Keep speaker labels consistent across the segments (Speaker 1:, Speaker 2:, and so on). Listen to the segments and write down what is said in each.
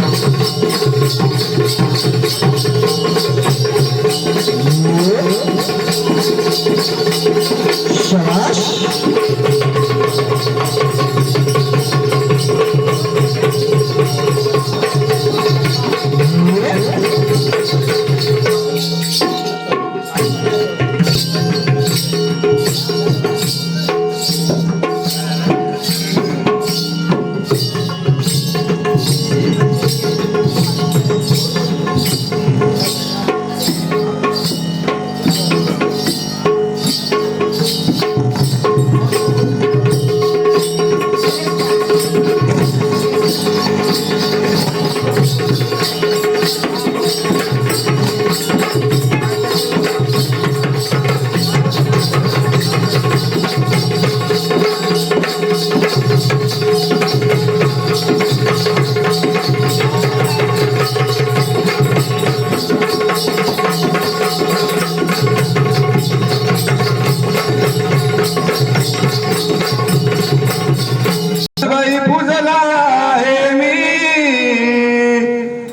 Speaker 1: Thank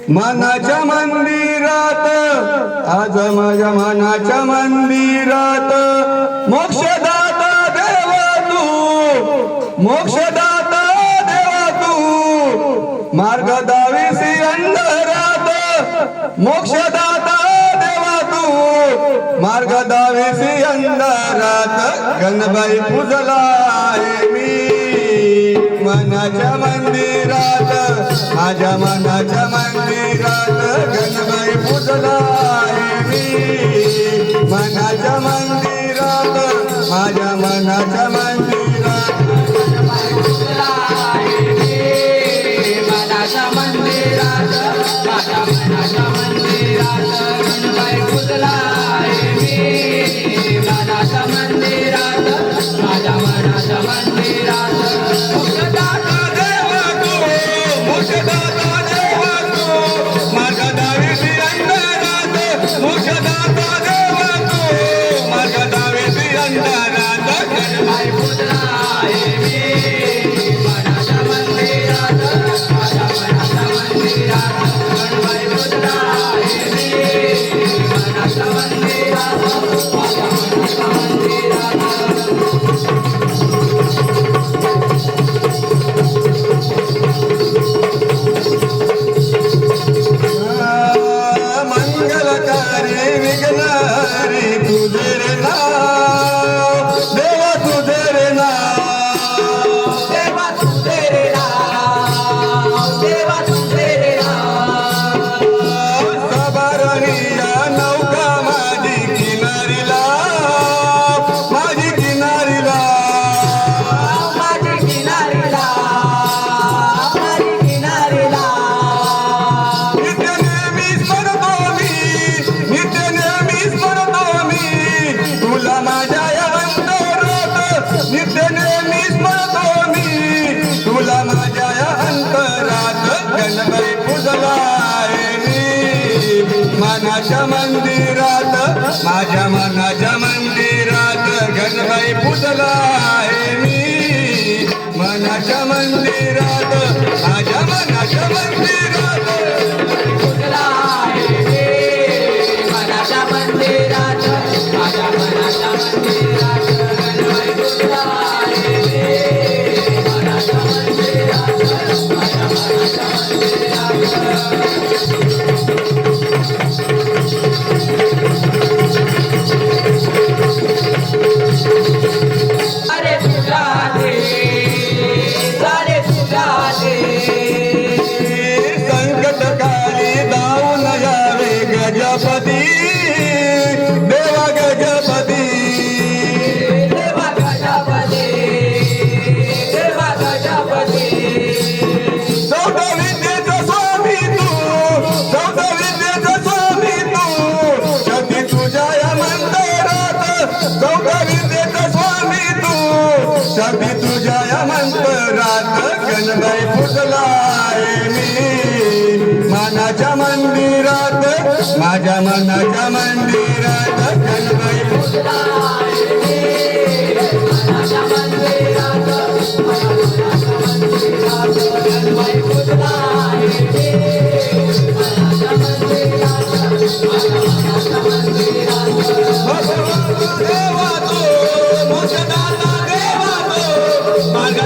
Speaker 1: मनाच्या मंदिरात आज माझ्या मनाच्या मंदिरात मोक्षदाता देवा तू. मोक्षदाता देवा तू मार्ग दाविसी अंधारात मोक्षदाता देवा तू. मार्ग दाविसी अंधारात गणबाई पूजला आहे मी. मनाच्या मंदिरात माझ्या मनाच्या मंदिरात गणबाई पुजला आहे मी. मनाच्या मंदिरात माझ्या मनाच्या मंदिरात
Speaker 2: मंदिरात गणबाई पुजला आहे Marina, no. मनाच्या मंदिरात
Speaker 1: माझ्या
Speaker 2: मनाच्या मंदिरात गणबाई पुतला आहे मी. मनाच्या मंदिरात माझ्या मनाच्या मंदिरात.
Speaker 1: पुजला मनाच्या मंदिरात माझ्या मनाच्या मंदिरात गणबाई मनाच्या मंदिरात माझ्या मनाच्या मंदिरात.
Speaker 2: गणबाई
Speaker 1: फुटलाय मी. मानाच्या मंदिरात माझ्या मनाच्या मंदिरात गणबाई देवा तो मोक्षदाता देवा तो माझ्या